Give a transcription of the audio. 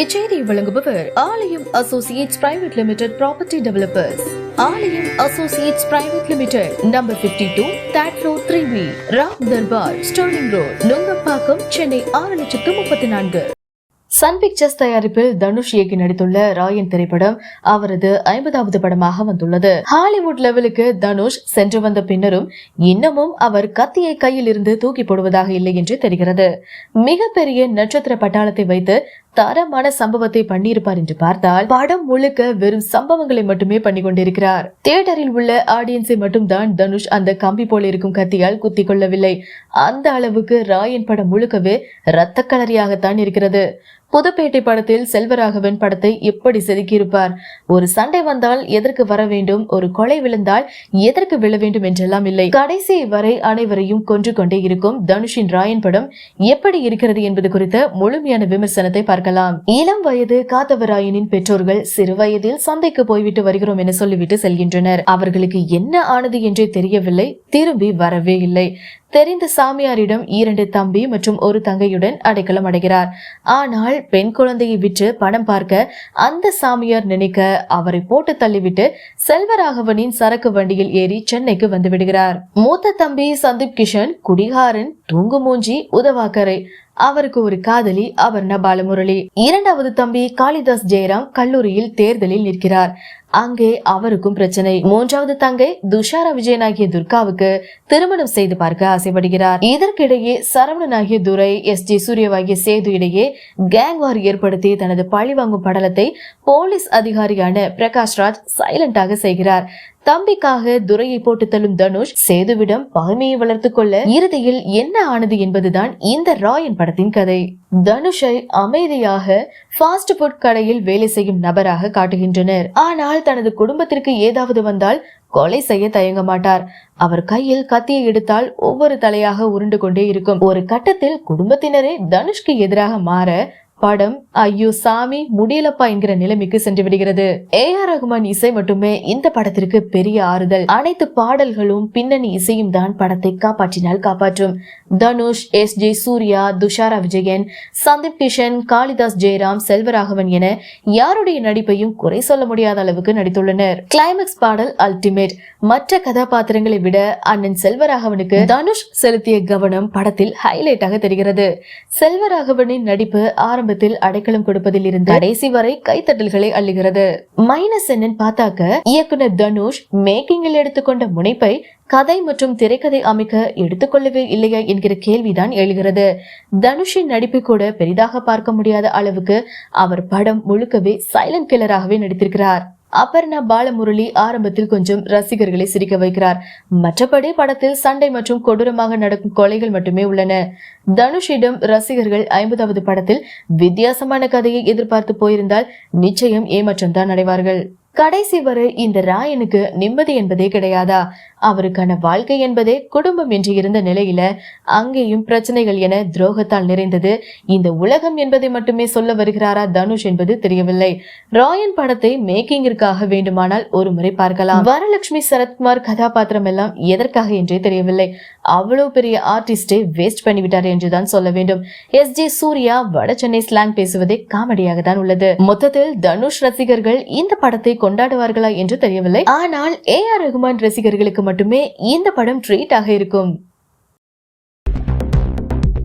இச்செய்தியை வழங்குபவர் Alayam Associates Private Limited Property Developers. Alayam Associates Private Limited number 52 two that road three B Ram Darbar Sterling road Nungambakkam Chennai ஆறு லட்சத்து முப்பத்தி நான்கு. Sun pictures தயாரிப்பில் தனுஷ் இயக்கி நடித்துள்ள ராயன் திரைப்படம் அவரது ஐம்பதாவது படமாக வந்துள்ளது. ஹாலிவுட் லெவலுக்கு தனுஷ் சென்று வந்த பின்னரும் இன்னமும் அவர் கத்தியை கையில் இருந்து தூக்கி போடுவதாக இல்லை என்று தெரிகிறது. மிகப்பெரிய நட்சத்திர பட்டாளத்தை வைத்து தரமான சம்பவத்தை பண்ணியிருப்பார் என்று பார்த்தால் படம் முழுக்க வெறும் சம்பவங்களை மட்டுமே பண்ணி கொண்டிருக்கிறார் தியேட்டரில் உள்ள ஆடியன்ஸை மட்டும்தான் தனுஷ் அந்த கம்பி போல இருக்கும் கத்தியால் குத்திக் கொள்ளவில்லை. அந்த அளவுக்கு ராயன் படம் முழுக்கவே இரத்த கலரியாகத்தான் இருக்கிறது. புதுப்பேட்டை படத்தில் செல்வராகவன் படத்தை எப்படி செதுக்கியிருப்பார்? ஒரு சண்டை வந்தால் எதற்கு வர வேண்டும்? ஒரு கொலை விழுந்தால் எதற்கு விழ வேண்டும் என்றெல்லாம் இல்லை. கடைசி வரை அனைவரையும் கொன்று கொண்டே இருக்கும் தனுஷின் ராயன் படம் எப்படி இருக்கிறது என்பது குறித்த முழுமையான விமர்சனத்தை பார்க்கலாம். இளம் வயது காத்தவராயனின் பெற்றோர்கள் சிறு வயதில் சந்தைக்கு போய்விட்டு வருகிறோம் என சொல்லிவிட்டு செல்கின்றனர். அவர்களுக்கு என்ன ஆனது என்றே தெரியவில்லை. திரும்பி வரவே இல்லை. தெரிந்த சாமியாரிடம் இரண்டு தம்பி மற்றும் ஒரு தங்கையுடன் அடைக்கலம் அடைகிறார். ஆனால் பெண் குழந்தையை விற்று பணம் பார்க்க அந்த சாமியார் நினைக்க அவரை போட்டு தள்ளிவிட்டு செல்வராகவனின் சரக்கு வண்டியில் ஏறி சென்னைக்கு வந்து விடுகிறார். மூத்த தம்பி சந்தீப் கிஷன் குடிகாரன் தூங்கு மூஞ்சி உதவாக்கரை. அவருக்கு ஒரு காதலி அபர்ண பாலமுரளி இரண்டாவது தம்பி காளிதாஸ் ஜெயராம் கல்லூரியில் தேர்தலில் நிற்கிறார். அங்கே அவருக்கும் பிரச்சனை. மூன்றாவது தங்கை துஷாரா விஜயன் ஆகிய துர்காவுக்கு திருமணம் செய்து பார்க்க ஆசைப்படுகிறார். இதற்கிடையே சரவணன் ஆகிய துரை எஸ் ஜி சூரியவாகிய சேது இடையே கேங் வார் ஏற்படுத்தி தனது பழிவாங்கும் படலத்தை போலீஸ் அதிகாரியான பிரகாஷ் ராஜ் சைலண்டாக செய்கிறார். தம்பிக்காக துரையை போட்டு தள்ளும் தனுஷ் சேதுவிடம் பகைமையை வளர்த்துக் கொள்ள இறுதியில் என்ன ஆனது என்பதுதான் இந்த ராயன் படத்தின் கதை. தனுஷை அமைதியாக ஃபாஸ்ட் ஃபுட் கடையில் வேலை செய்யும் நபராக காட்டுகின்றனர். ஆனால் தனது குடும்பத்திற்கு ஏதாவது வந்தால் கொலை செய்ய தயங்க மாட்டார். அவர் கையில் கத்தியை எடுத்தால் ஒவ்வொரு தலையாக உருண்டு கொண்டே இருக்கும். ஒரு கட்டத்தில் குடும்பத்தினரே தனுஷ்க்கு எதிராக மாற படம் ஐயோ சாமி முடியலப்பா என்கிற நிலைமைக்கு சென்று விடுகிறது. ஏ ஆர் ரகுமான் இசை மட்டுமே இந்த படத்திற்கு பெரிய ஆறுதல். அனைத்து பாடல்களும் பின்னணி இசையும் தான் படத்தை காப்பாற்றினால் காப்பாற்றும். தனுஷ் எஸ் ஜே சூர்யா துஷாரா விஜயன் சந்தீப் கிஷன் காளிதாஸ் ஜெயராம் செல்வராகவன் என யாருடைய நடிப்பையும் குறை சொல்ல முடியாத அளவுக்கு நடித்துள்ளனர். கிளைமேக்ஸ் பாடல் அல்டிமேட். மற்ற கதாபாத்திரங்களை விட அண்ணன் செல்வராகவனுக்கு தனுஷ் செலுத்திய கவனம் படத்தில் ஹைலைட்டாக தெரிகிறது. செல்வராகவனின் நடிப்பு ஆரம்ப ஆரம்பத்தில் அடைக்கலம் கொடுப்பதில் இருந்து கடைசி வரை கைத்தட்டல்களை அள்ளுகிறது. மைனஸ் என்னன்னு பார்த்தாக்க இயக்குனர் தனுஷ் மேக்கிங்கில் எடுத்துக்கொண்ட முனைப்பை கதை மற்றும் திரைக்கதை அமைக்க எடுத்துக்கொள்ளவே இல்லையா என்கிற கேள்விதான் எழுகிறது. தனுஷின் நடிப்பு கூட பெரிதாக பார்க்க முடியாத அளவுக்கு அவர் படம் முழுக்கவே சைலண்ட் கில்லராகவே நடித்திருக்கிறார். அபர்ணா பாலமுரளி ஆரம்பத்தில் கொஞ்சம் ரசிகர்களை சிரிக்க வைக்கிறார். மற்றபடி படத்தில் சண்டை மற்றும் கொடூரமாக நடக்கும் கொலைகள் மட்டுமே உள்ளன. தனுஷிடம் ரசிகர்கள் ஐம்பதாவது படத்தில் வித்தியாசமான கதையை எதிர்பார்த்து போயிருந்தால் நிச்சயம் ஏமாற்றம் தான் அடைவார்கள். கடைசி வரை இந்த ராயனுக்கு நிம்மதி என்பதே கிடையாதா? அவருக்கான வாழ்க்கை என்பதே குடும்பம் என்று இருந்த நிலையில அங்கேயும் பிரச்சனைகள் என துரோகத்தால் நிறைந்தது. இந்த உலகம் என்பதை மட்டுமே சொல்ல வருகிறாரா தனுஷ் என்பது தெரியவில்லை. ராயன் படத்தை மேக்கிங்கிற்காக வேண்டுமானால் ஒரு முறை பார்க்கலாம். வரலட்சுமி சரத்குமார் கதாபாத்திரம் எல்லாம் எதற்காக என்றே தெரியவில்லை. அவ்வளவு பெரிய ஆர்டிஸ்டை வேஸ்ட் பண்ணிவிட்டார் என்றுதான் சொல்ல வேண்டும். எஸ் ஜே சூர்யா வட சென்னை ஸ்லாங் பேசுவதே காமெடியாக தான் உள்ளது. மொத்தத்தில் தனுஷ் ரசிகர்கள் இந்த படத்தை கொண்டாடுவார்களா என்று தெரியவில்லை. ஆனால் ஏ ஆர் ரகுமான் ரசிகர்களுக்கு மட்டுமே இந்த படம் ட்ரீட் ஆக இருக்கும்.